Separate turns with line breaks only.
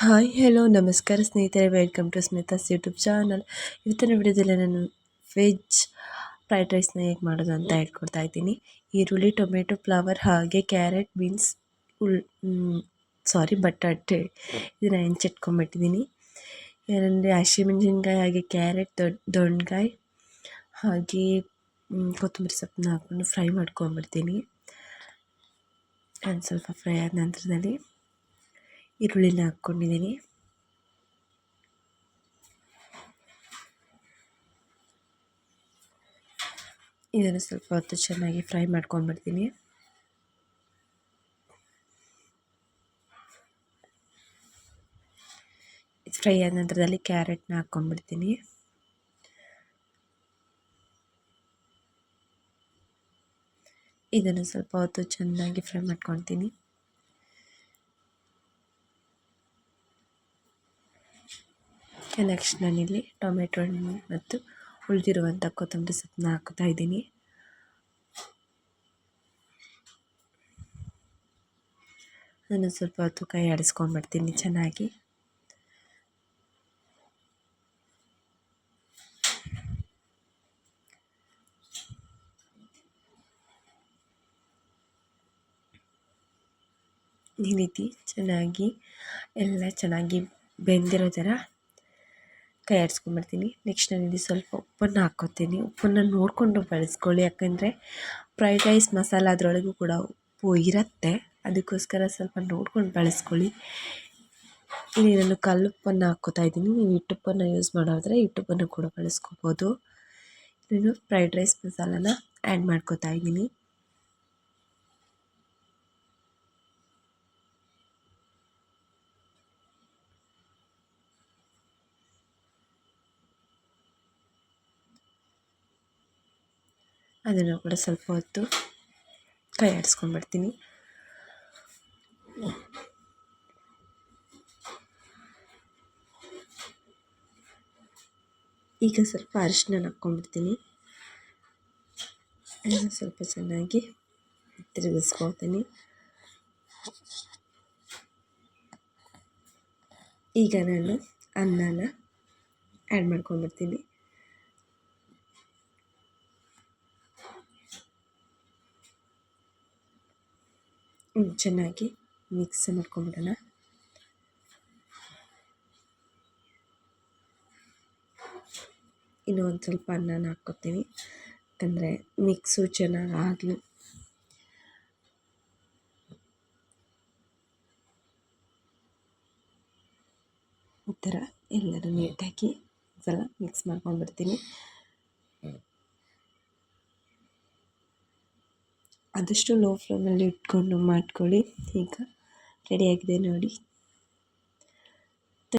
Hi hello ನಮಸ್ಕಾರ ಸ್ನೇಹಿತರೆ. Welcome to Smita's YouTube channel ಇವತ್ತಿನ ವಿಡಿಯೋದಲ್ಲಿ ನಾನು ವೆಜ್ ಫ್ರೈಡ್ ರೈಸ್ನ ಹೇಗೆ ಮಾಡೋದು ಅಂತ ಹೇಳ್ಕೊಡ್ತಾ ಇದ್ದೀನಿ. ಈರುಳ್ಳಿ, ಟೊಮೆಟೊ ಫ್ಲವರ್ ಹಾಗೆ ಕ್ಯಾರೆಟ್ ಬೀನ್ಸ್ ಉಳ್ ಸಾರಿ ಬಟಾಟೆ ಇದನ್ನ ಹೆಂಚಿಟ್ಕೊಂಬಿಟ್ಟಿದ್ದೀನಿ ಏನಂದರೆ ಹಸಿಮೆಣಸಿನ್ಕಾಯಿ ಹಾಗೆ ಕ್ಯಾರೆಟ್ ದೊಡ್ಡ ದೊಣ್ಣೆಕಾಯಿ ಹಾಗೆ ಕೊತ್ತಂಬರಿ ಸೊಪ್ಪನ್ನ ಹಾಕ್ಕೊಂಡು ಫ್ರೈ ಮಾಡ್ಕೊಂಬಿಡ್ತೀನಿ ಒಂದು ಸ್ವಲ್ಪ ಫ್ರೈ ಆದ ನಂತರದಲ್ಲಿ. ಈರುಳ್ಳಿನ ಹಾಕ್ಕೊಂಡಿದ್ದೀನಿ. ಇದನ್ನು ಸ್ವಲ್ಪ ಹೊತ್ತು ಚೆನ್ನಾಗಿ ಫ್ರೈ ಮಾಡ್ಕೊಂಡ್ಬಿಡ್ತೀನಿ ಫ್ರೈ ಆದ ನಂತರದಲ್ಲಿ ಕ್ಯಾರೆಟ್ನ ಹಾಕ್ಕೊಂಡ್ಬಿಡ್ತೀನಿ ಇದನ್ನು ಸ್ವಲ್ಪ ಹೊತ್ತು ಚೆನ್ನಾಗಿ ಫ್ರೈ ಮಾಡ್ಕೊಳ್ತೀನಿ ನೆಕ್ಸ್ಟ್ ನಾನಿಲ್ಲಿ ಟೊಮೆಟೊ ಹಣ್ಣು ಮತ್ತು ಉಳಿದಿರುವಂಥ ಕೊತ್ತಂಬರಿ ಸೊಪ್ಪನ್ನ ಹಾಕ್ತಾ ಇದ್ದೀನಿ. ಅದನ್ನು ಸ್ವಲ್ಪ ಹೊತ್ತು ಕೈ ಆಡಿಸ್ಕೊಂಡ್ಬಿಡ್ತೀನಿ ಚೆನ್ನಾಗಿ. ಈ ರೀತಿ ಚೆನ್ನಾಗಿ, ಎಲ್ಲ ಚೆನ್ನಾಗಿ ಬೆಂದಿರೋ ಥರ ಕೈ ನೆಕ್ಸ್ಟ್ ನೆಕ್ಸ್ಟ್ ನಾನಿಲ್ಲಿ ಸ್ವಲ್ಪ ಉಪ್ಪನ್ನು ಹಾಕ್ಕೊತೀನಿ. ಉಪ್ಪನ್ನು ನೋಡಿಕೊಂಡು ಬಳಸ್ಕೊಳ್ಳಿ. ಯಾಕೆಂದರೆ ಫ್ರೈಡ್ ರೈಸ್ ಮಸಾಲ ಅದರೊಳಗೂ ಕೂಡ ಉಪ್ಪು ಇರುತ್ತೆ. ಅದಕ್ಕೋಸ್ಕರ ಸ್ವಲ್ಪ ನೋಡ್ಕೊಂಡು ಬಳಸ್ಕೊಳ್ಳಿ. ಇಲ್ಲಿ ನಾನು ಕಲ್ಲುಪ್ಪನ್ನು ಹಾಕ್ಕೋತಾ ಇದ್ದೀನಿ. ನೀವು ಹಿಟ್ಟುಪ್ಪನ್ನು ಯೂಸ್ ಮಾಡೋದ್ರೆ ಹಿಟ್ಟುಪ್ಪನ್ನು ಕೂಡ ಬಳಸ್ಕೋಬೋದು. ನಾನು ಫ್ರೈಡ್ ರೈಸ್ ಮಸಾಲಾನ ಆ್ಯಡ್ ಮಾಡ್ಕೋತಾ ಇದ್ದೀನಿ. ಅದನ್ನು ಕೂಡ ಸ್ವಲ್ಪ ಹೊತ್ತು ಕೈ ಆಡಿಸ್ಕೊಂಡ್ಬಿಡ್ತೀನಿ ಈಗ ಸ್ವಲ್ಪ ಅರಿಶಿನ ಹಾಕ್ಕೊಂಡ್ಬಿಡ್ತೀನಿ. ಸ್ವಲ್ಪ ಚೆನ್ನಾಗಿ ತಿರುಗಿಸ್ಕೊಳ್ತೀನಿ. ಈಗ ನಾನು ಅನ್ನನ ಆ್ಯಡ್ ಮಾಡ್ಕೊಂಡ್ಬಿಡ್ತೀನಿ. ಚೆನ್ನಾಗಿ ಮಿಕ್ಸ್ ಮಾಡ್ಕೊಂಬಿಡೋಣ ಇನ್ನೂ ಒಂದು ಸ್ವಲ್ಪ ಅನ್ನನ ಹಾಕ್ಕೊತೀನಿ ಯಾಕಂದರೆ ಮಿಕ್ಸು ಚೆನ್ನಾಗಿ ಆಗಲಿ ಈ ಥರ ಎಲ್ಲರೂ ನೀಟಾಗಿ ಸಲ ಮಿಕ್ಸ್ ಮಾಡ್ಕೊಂಡ್ಬಿಡ್ತೀನಿ. ಆದಷ್ಟು ಲೋ ಫ್ಲೇಮಲ್ಲಿ ಇಟ್ಕೊಂಡು ಮಾಡ್ಕೊಳ್ಳಿ. ಈಗ ರೆಡಿಯಾಗಿದೆ ನೋಡಿ.